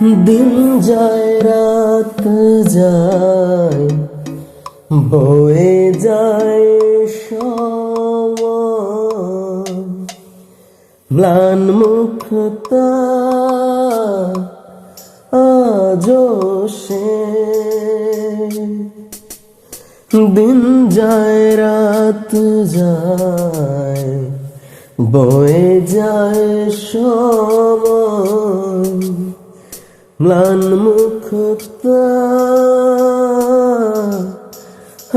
দিন যায়, রাত যায়, বয়ে যায় ম্লান মুখতা আজো সে। দিন যায়, রাত যায়, বয়ে যায় সময়। ম্লান মুখতা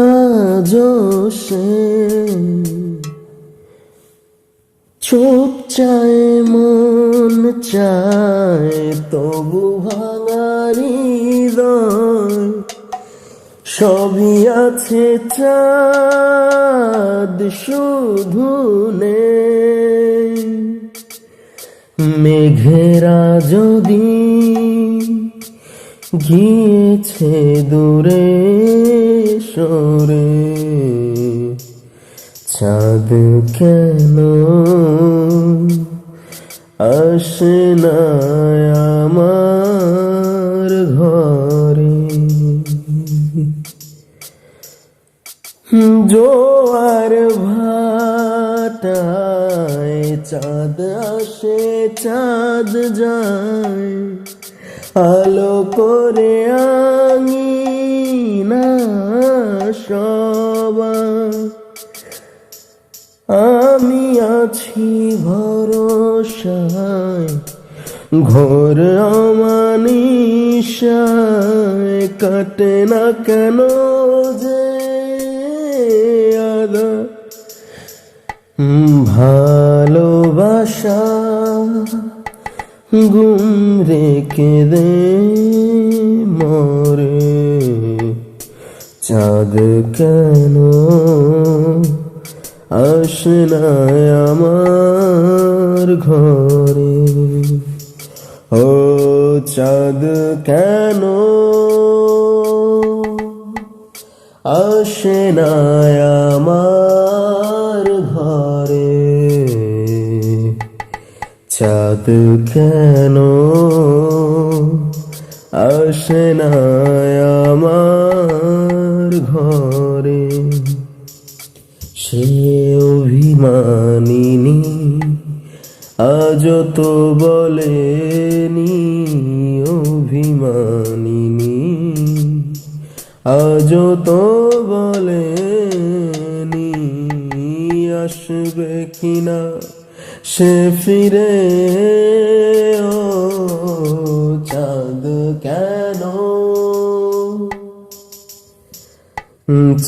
আজো সে চায় মন চায় তবু ভাঙারি সবই আছে চাঁদ শুধু নেই মেঘেরা যদি গিয়েছে দূরে সরে চাঁদ কেন আসে না আমার ঘরে? জোয়ার চাঁদ আসে, চাঁদ যায়। আলো করে আঙি না সবাই আমি আছি ভরসায়, ঘোর অমানিসায় কাটে না কেন যে আদা ভালোবাসা গুম রেখে দে মরে। চাঁদ কেন আসে না আমার ঘরে? ও চাঁদ কেন আসে না আমার চাঁদ কেন? আসে না আমার ঘরে। সে অভিমানিনী আজ তো বলেনি অভিমানিনী। আজ তো বলেনি, আসবে কিনা সে ফিরে ও চাঁদ কেন?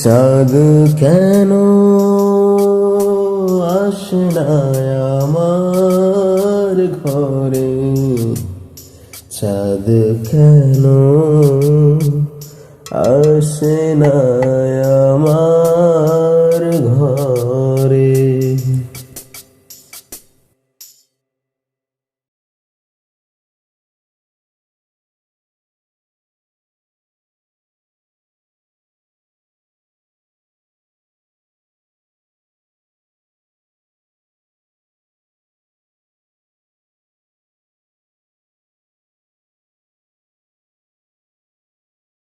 চাঁদ কেন আসে আমার ঘরে? চাঁদ কেন আসে না